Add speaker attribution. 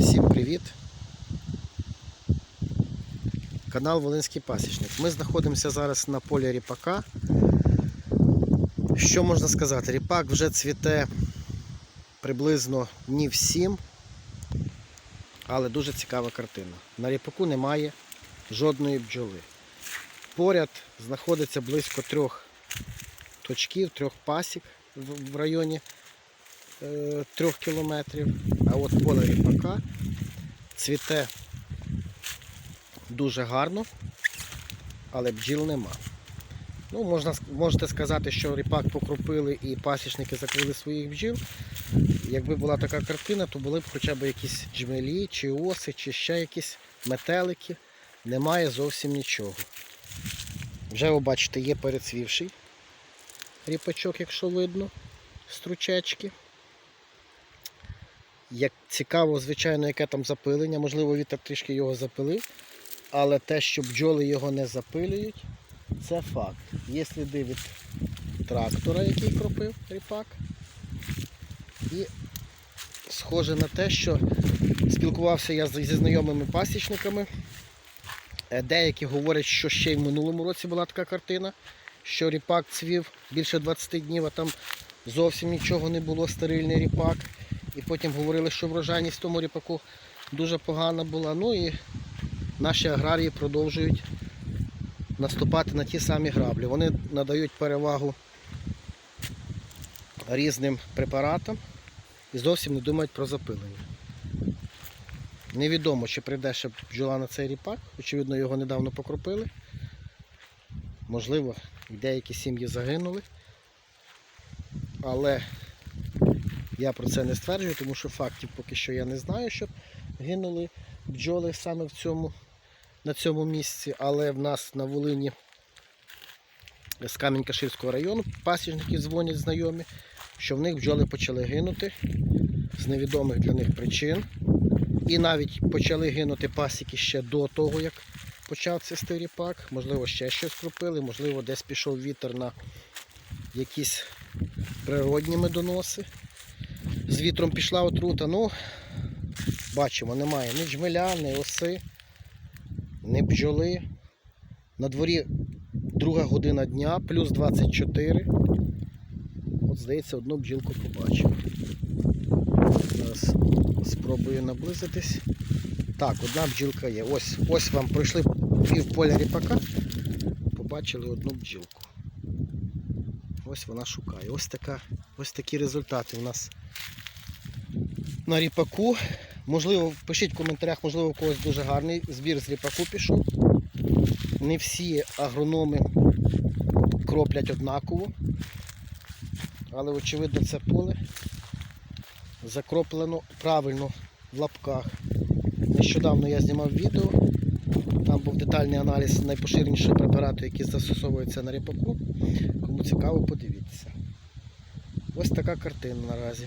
Speaker 1: Всім привіт! Канал Волинський Пасічник. Ми знаходимося зараз на полі ріпака. Що можна сказати? Ріпак вже цвіте приблизно днів 7, але дуже цікава картина. На ріпаку немає жодної бджоли. Поряд знаходиться близько трьох точків, трьох пасік в районі е, трьох кілометрів. А от поле ріпака цвіте дуже гарно, але бджіл нема. Ну, можна, можете сказати, що ріпак покропили і пасічники закрили своїх бджіл. Якби була така картина, то були б хоча б якісь джмелі, чи оси, чи ще якісь метелики. Немає зовсім нічого. Вже ви бачите, є перецвівший ріпачок, якщо видно, стручечки. Як цікаво, звичайно, яке там запилення, можливо, вітер трішки його запилив, але те, що бджоли його не запилюють, це факт. Є сліди від трактора, який кропив ріпак. І схоже на те, що спілкувався я зі знайомими пасічниками. Е, Деякі говорять, що ще й в минулому році була така картина, що ріпак цвів більше 20 днів, а там зовсім нічого не було, стерильний ріпак. І потім говорили, що врожайність в тому ріпаку дуже погана була. Ну і наші аграрії продовжують наступати на ті самі граблі. Вони надають перевагу різним препаратам і зовсім не думають про запилення. Невідомо, чи прийде ще бджола на цей ріпак, очевидно, його недавно покропили. Можливо, деякі сім'ї загинули. Але я про це не стверджую, тому що фактів поки що я не знаю, щоб гинули бджоли саме в цьому, на цьому місці. Але в нас на Волині з Камінь-Каширського району пасічники дзвонять знайомі, що в них бджоли почали гинути з невідомих для них причин. І навіть почали гинути пасіки ще до того, як почав цвісти ріпак. Можливо, ще щось кропили, можливо, десь пішов вітер на якісь природні медоноси. З вітром пішла отрута. Ну, бачимо, немає ні джмеля, ні оси, ні бджоли. На дворі друга година дня, плюс 24. От, здається, одну бджілку побачив. Зараз спробую наблизитись. Так, одна бджілка є. Ось, ось вам пройшли пів поля ріпака, побачили одну бджілку. Ось вона шукає. Ось, така, ось такі результати у нас на ріпаку. Можливо, пишіть в коментарях, можливо, у когось дуже гарний збір з ріпаку пішов. Не всі агрономи кроплять однаково. Але очевидно це поле закроплено правильно в лапках. Нещодавно я знімав відео. Там був детальний аналіз найпоширенішого препарату, який застосовується на ріпаку. Кому цікаво, подивіться. Ось така картина наразі.